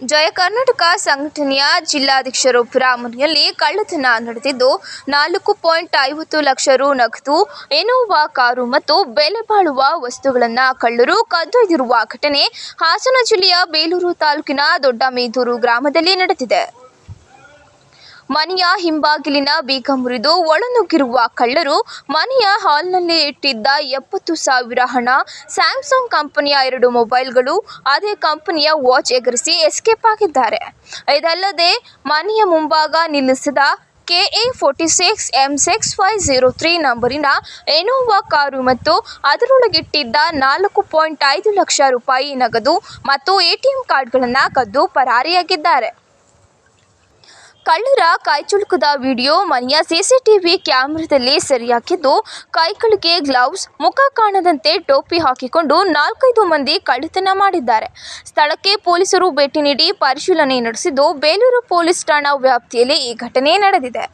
ಜಯ ಕರ್ನಾಟಕ ಸಂಘಟನೆಯ ಜಿಲ್ಲಾಧ್ಯಕ್ಷರು ಪುರಾಮುರಿಯಲ್ಲಿ ಕಳ್ಳತನ ನಡೆದಿದ್ದು, ನಾಲ್ಕು ಪಾಯಿಂಟ್ ಐವತ್ತು ಲಕ್ಷ ರು ನಗದು, ಎನ್ನುವ ಕಾರು ಮತ್ತು ಬೆಲೆ ಬಾಳುವ ವಸ್ತುಗಳನ್ನು ಕಳ್ಳರು ಕದ್ದೊಯ್ದಿರುವ ಘಟನೆ ಹಾಸನ ಜಿಲ್ಲೆಯ ಬೇಲೂರು ತಾಲೂಕಿನ ದೊಡ್ಡಮೇದೂರು ಗ್ರಾಮದಲ್ಲಿ ನಡೆದಿದೆ. ಮನೆಯ ಹಿಂಬಾಗಿಲಿನ ಬೀಗ ಮುರಿದು ಒಳನುಗ್ಗಿರುವ ಕಳ್ಳರು ಮನೆಯ ಹಾಲ್ನಲ್ಲಿ ಇಟ್ಟಿದ್ದ ಎಪ್ಪತ್ತು ಸಾವಿರ ಹಣ ಸ್ಯಾಮ್ಸಂಗ್ ಕಂಪನಿಯ ಎರಡು ಮೊಬೈಲ್ಗಳು, ಅದೇ ಕಂಪನಿಯ ವಾಚ್ ಎಗರಿಸಿ ಎಸ್ಕೇಪ್ ಆಗಿದ್ದಾರೆ. ಇದಲ್ಲದೆ, ಮನೆಯ ಮುಂಭಾಗ ನಿಲ್ಲಿಸಿದ KA forty six M six five zero three ನಂಬರಿನ Innova car ಮತ್ತು ಅದರೊಳಗಿಟ್ಟಿದ್ದ ನಾಲ್ಕು ಪಾಯಿಂಟ್ ಐದು ಲಕ್ಷ ರೂಪಾಯಿ ನಗದು ಮತ್ತು ಎಟಿಎಂ ಕಾರ್ಡ್ಗಳನ್ನು ಕದ್ದು ಪರಾರಿಯಾಗಿದ್ದಾರೆ. ಕಳ್ಳರ ಕೈಚುಳುಕದ ವಿಡಿಯೋ ಮನೆಯ ಸಿಸಿಟಿವಿ ಕ್ಯಾಮೆರಾದಲ್ಲಿ ಸೆರೆಯಾಗಿದ್ದು ಕೈಗಳಿಗೆ ಗ್ಲೌಸ್, ಮುಖ ಕಾಣದಂತೆ ಟೋಪಿ ಹಾಕಿಕೊಂಡು ನಾಲ್ಕೈದು ಮಂದಿ ಕಳ್ಳತನ ಮಾಡಿದ್ದಾರೆ. ಸ್ಥಳಕ್ಕೆ ಪೊಲೀಸರು ಭೇಟಿ ನೀಡಿ ಪರಿಶೀಲನೆ ನಡೆಸಿದ್ದು, ಬೇಲೂರು ಪೊಲೀಸ್ ಠಾಣಾ ವ್ಯಾಪ್ತಿಯಲ್ಲಿ ಈ ಘಟನೆ ನಡೆದಿದೆ.